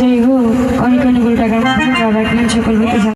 যাই হোক অনেক অনেকগুলো টাকা বাবা সকল হতে